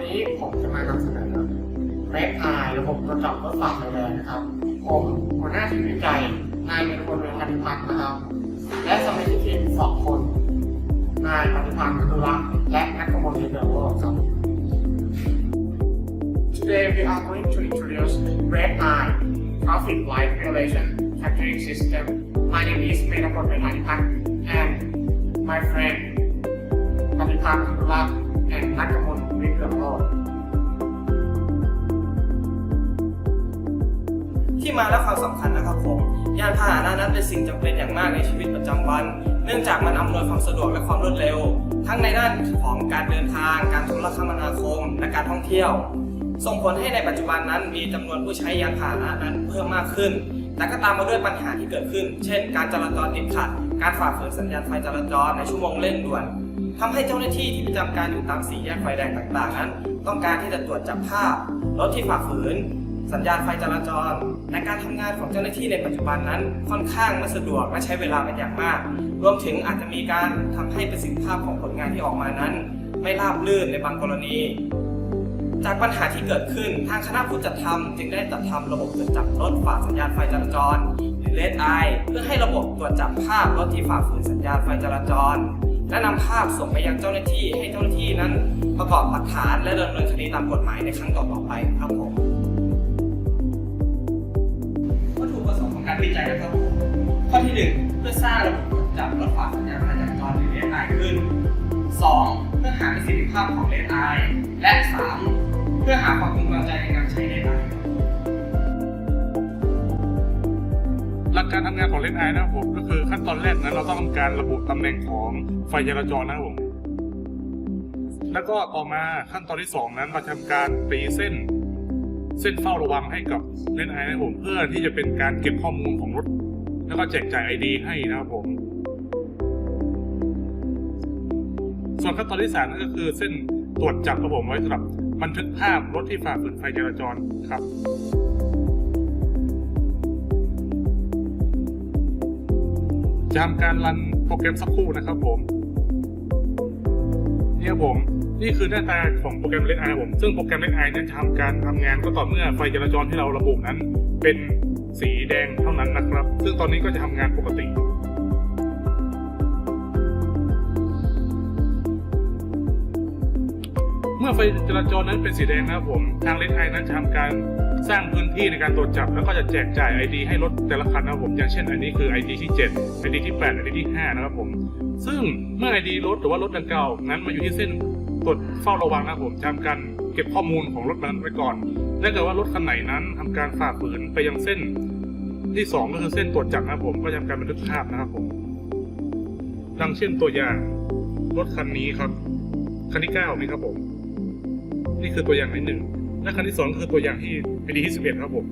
นนี้ผมจะมานำเสนอเรดไอระบบตรวจจับรถฝากไฟแดงนะครับ ผมหัวหน้าทีมวิจัยนายเมธพลเวชพันธิพัฒน์นะครับ และสมาชิกทีมสองคน นายปฏิพันธ์มนุรักษ์และนักกมลเดลโลครับ Today we are going to introduce Red Eye Traffic Light Regulation Capturing System. My name is Metaphor Metanipak and my friend Patipak Kulak and Nakamun Vikram ที่มาและความสำคัญนะครับผมยานพาหนะนั้นเป็นสิ่งจำเป็นอย่างมากในชีวิตประจำวัน เนื่องจากมันอำนวยความสะดวกและความรวดเร็ว ทั้งในด้านของการเดินทาง การโทรคมนาคม และการท่องเที่ยว ส่งผลให้ในปัจจุบันนั้นมีจำนวนผู้ใช้ยานพาหนะนั้นเพิ่มมากขึ้น แต่ก็ตามมาด้วยปัญหาที่เกิดขึ้น เช่น การจราจรติดขัด การฝ่าฝืนสัญญาณไฟจราจรในชั่วโมงเร่งด่วน ทำให้เจ้าหน้าที่ที่ประจำการอยู่ตามสี่แยกไฟแดงต่างๆ นั้น ต้องการที่จะตรวจจับภาพรถที่ฝ่าฝืน สัญญาณไฟจราจรในการทำงานของเจ้าหน้าที่ในปัจจุบันนั้นค่อนข้างไม่สะดวกและใช้เวลาเป็นอย่างมาก รวมถึงอาจจะมีการทำให้ประสิทธิภาพของผลงานที่ออกมานั้น ไม่ราบรื่นในบางกรณี จากปัญหาที่เกิดขึ้นทางคณะผู้จัดทำจึงได้จัดทำระบบตรวจจับรถฝ่าสัญญาณไฟจราจรหรือ Red Eye เพื่อให้ระบบตรวจจับภาพรถที่ฝ่าฝืนสัญญาณไฟจราจร และนำภาพส่งไปยังเจ้าหน้าที่ให้เจ้าหน้าที่นั้นประกอบหลักฐานและดำเนินคดีตามกฎหมายในครั้งต่อๆไปครับผมวัตถุประสงค์ของการวิจัยนะครับผมข้อที่หนึ่งเพื่อสร้างระบบจับรถฝ่าสัญญาณไฟจราจรหรือ Red Eye ขึ้น 2. เพื่อหาประสิทธิภาพของ Red Eye และ 3. เพื่อหาความพึงพอใจในการใช้ Red Eye หลัก การทำงานของเลนไอนะครับผมก็คือขั้นตอนแรกนั้นเราต้องทำการระบุตำแหน่งของไฟจราจรนะครับผมแล้วก็ต่อมาขั้นตอนที่สองนั้นเราทำการตีเส้น เส้นเฝ้าระวังให้กับเลนไอนะครับผมเพื่อที่จะเป็นการเก็บข้อมูลของรถ แล้วก็แจกจ่ายไอดีให้นะครับผม ส่วนขั้นตอนที่สามนั่นก็คือเส้นตรวจจับครับผมไว้สำหรับบันทึกภาพรถที่ฝ่าฝืนไฟจราจรครับ จะทำการรันโปรแกรมสักครู่นะครับผมเนี่ครับผม นี่คือหน้าตาของโปรแกรมเลนไอผม ซึ่งโปรแกรมเลนไอนั้นจะทำการทำงานก็ต่อเมื่อไฟจราจรที่เราระบุนั้น เป็นสีแดงเท่านั้นนะครับ ซึ่งตอนนี้ก็จะทำงานปกติเมื่อไฟจราจรนั้นเป็นสีแดงนะครับผม ทางเลนไอนั้นจะทำการ สร้างพื้นที่ในการตรวจจับ แล้วก็จะแจกจ่าย ID ให้รถแต่ละคันนะครับผม อย่างเช่นอันนี้คือ ID ที่ 7 ID ที่ 8 ID ที่ 5 นะครับผม ซึ่งเมื่อ ID รถหรือว่ารถดังกล่าวนั้นมาอยู่ที่เส้นตรวจเฝ้าระวังนะครับผมจะทำการเก็บข้อมูลของรถนั้นไว้ก่อนถ้าเกิดว่ารถคันไหนนั้นทำการฝ่าฝืนไปยังเส้นที่ 2 ก็คือเส้นตรวจจับนะครับผม ก็จะทำการบันทึกภาพนะครับผม ดังเช่นตัวอย่างรถคันนี้ครับ คันที่9นี่ครับผม นี่คือตัวอย่างที่หนึ่ง และคันที่สองคือตัวอย่างที่เป็นดีที่สิบเอ็ดครับผม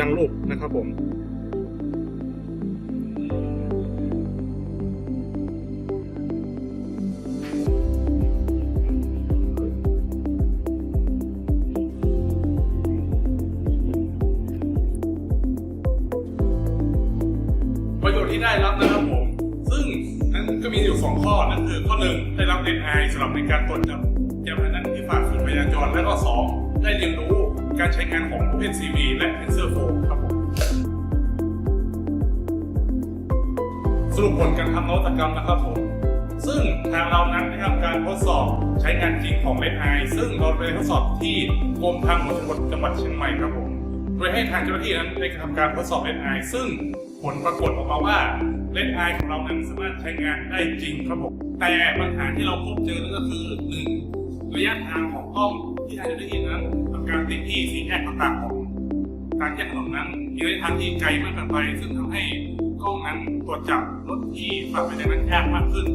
ดังรูปนะครับผมประโยชน์ที่ได้รับนะครับผม ซึ่งนั้นก็มีอยู่ 2 ข้อนั่นคือข้อหนึ่งได้รับ NI สำหรับในการตรวจจับยานพาหนะที่ฝ่านยาจรและก็ 2 ได้เรียนรู้การใช้งานของ OpenCV และ TensorFlow ครับผมสรุปผลการทำนวัตกรรมนะครับผม ซึ่งทางเรานั้นได้ทำการทดสอบใช้งานจริงของ Red Eye ซึ่งเราไปทดสอบที่กรมทางหลวงชนบทจังหวัดเชียงใหม่ครับผมโดยให้ทางเจ้าหน้าที่นั้นได้ทำการทดสอบ Red Eye ซึ่งผลปรากฏออกมาว่า Red Eye ของเรานั้นสามารถใช้งานได้จริงครับผมแต่ปัญหาที่เราพบเจอนั่นก็คือหนึ่ง ระยะทางของกล้องที่ทางเจ้าหน้าที่นั้นทำการติดที่สีแยกต่างๆของการแยกถนนนั้นมีระยะทางที่ไกลมากเกินไป ซึ่งทำให้กล้องนั้นตรวจจับรถที่ฝ่าไฟแดงนั้นยากมากขึ้น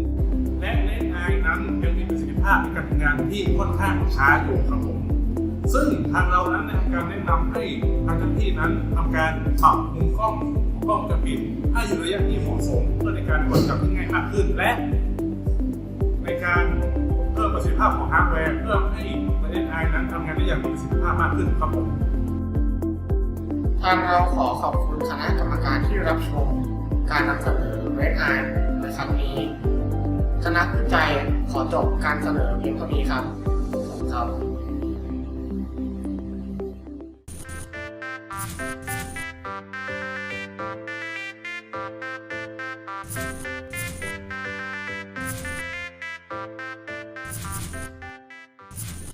และเลนส์ไอนั้นยังมีประสิทธิภาพในการทำงานที่ค่อนข้างช้าอยู่ครับผมซึ่งทางเรานั้นได้ทำการแนะนำให้ทางเจ้าหน้าที่นั้นทำการปรับมุมกล้องของกล้องจะปิดให้อยู่ระยะที่เหมาะสมเพื่อในการตรวจจับที่ง่ายมากขึ้นและ ในการ พิ่มประสิทธิภาพของฮาร์ดแวร์เพื่อให้ประเด็นไอนั้นทำงานได้อย่างมีประสิทธิภาพมากขึ้นครับผมทางเราขอขอบคุณคณะกรรมการที่รับชม การนำเสนอเรดไอในครั้งนี้คณะวิจัยขอจบการเสนอเพียงเท่านี้ครับผมครับ